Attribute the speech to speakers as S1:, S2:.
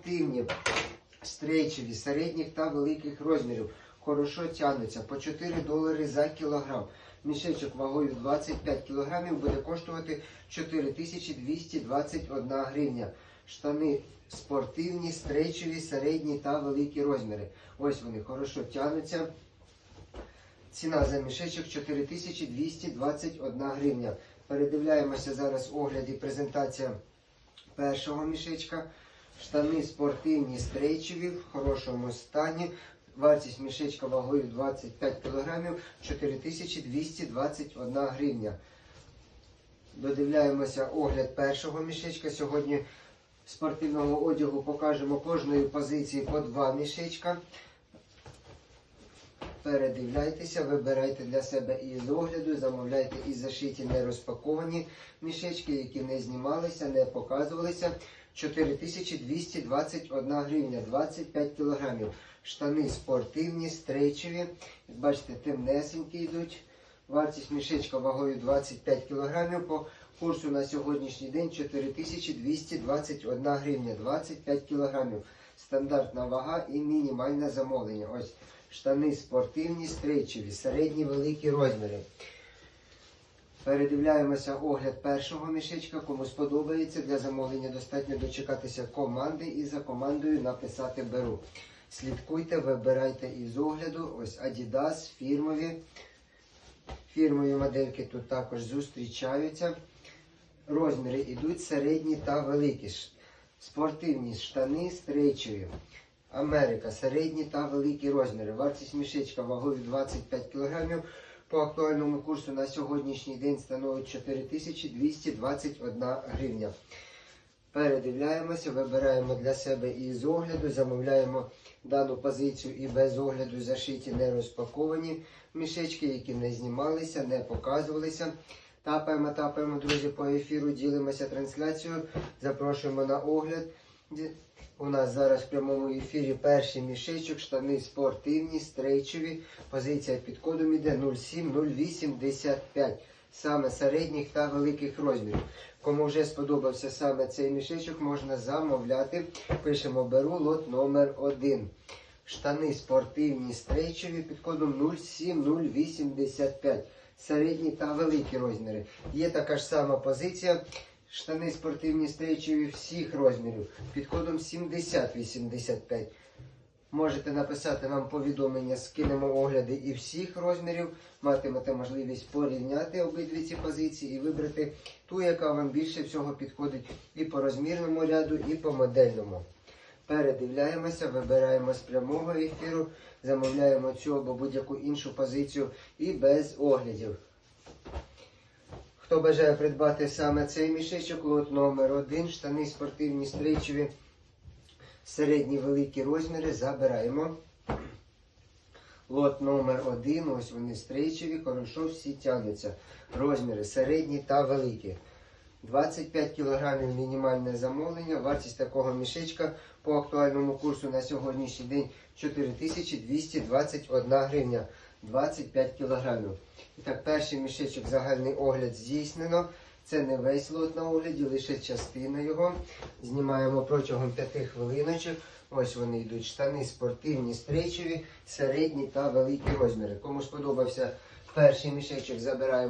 S1: Активні, стрейчеві, середніх та великих розмірів. Хорошо тягнуться по 4 долари за кілограм. Мішечок вагою 25 кілограмів буде коштувати 4221 гривня. Штани спортивні, стрейчеві, середні та великі розміри. Ось вони хорошо тягнуться. Ціна за мішечок 4221 гривня. Передивляємося зараз огляд і презентація першого мішечка. Штани спортивні стрейчеві в хорошому стані. Вартість мішечка вагою 25 кг 4221 гривня. Додивляємося огляд першого мішечка. Сьогодні спортивного одягу покажемо кожної позиції по два мішечка. Передивляйтеся, вибирайте для себе із огляду, замовляйте і зашиті не розпаковані мішечки, які не знімалися, не показувалися. 4221 гривня, 25 кілограмів. Штани спортивні, стрейчеві. Як бачите, темнесенькі йдуть. Вартість мішечка вагою 25 кілограмів. По курсу на сьогоднішній день 4221 гривня, 25 кілограмів. Стандартна вага і мінімальне замовлення. Ось штани спортивні, стрейчеві, середні великі розміри. Передивляємося огляд першого мішечка. Кому сподобається для замовлення, достатньо дочекатися команди і за командою написати беру. Слідкуйте, вибирайте із огляду. Ось Adidas, фірмові. Фірмові модельки тут також зустрічаються. Розміри йдуть середні та великі. Спортивні штани з стрейчеві. Америка, середні та великі розміри. Вартість мішечка вагою 25 кг. По актуальному курсу на сьогоднішній день становить 4221 гривня. Передивляємося, вибираємо для себе і з огляду, замовляємо дану позицію і без огляду зашиті не розпаковані мішечки, які не знімалися, не показувалися. Тапаємо, тапаємо, друзі, по ефіру, ділимося трансляцією, запрошуємо на огляд. У нас зараз в прямому ефірі перший мішечок, штани спортивні, стрейчеві. Позиція під кодом іде 07085. Саме середніх та великих розмірів. Кому вже сподобався саме цей мішечок, можна замовляти. Пишемо беру лот номер 1. Штани спортивні стрейчеві під кодом 07085. Середні та великі розміри. Є така ж сама позиція. Штани спортивні стрейчеві всіх розмірів під кодом 7085. Можете написати нам повідомлення, скинемо огляди і всіх розмірів. Матимете можливість порівняти обидві ці позиції і вибрати ту, яка вам більше всього підходить і по розмірному ряду, і по модельному. Передивляємося, вибираємо з прямого ефіру, замовляємо цю або будь-яку іншу позицію і без оглядів. Хто бажає придбати саме цей мішечок, лот номер 1 штани спортивні стрейчеві, середні великі розміри, забираємо. Лот номер 1 ось вони стрейчеві, хорошо всі тягнуться. Розміри середні та великі. 25 кг мінімальне замовлення. Вартість такого мішечка по актуальному курсу на сьогоднішній день 4221 гривня. 25 кг. І так, перший мішечок загальний огляд здійснено. Це не весь лот на огляді, лише частина його. Знімаємо протягом 5 хвилиночок. Ось вони йдуть штани спортивні, стрейчеві, середні та великі розміри. Кому сподобався перший мішечок, забираємо.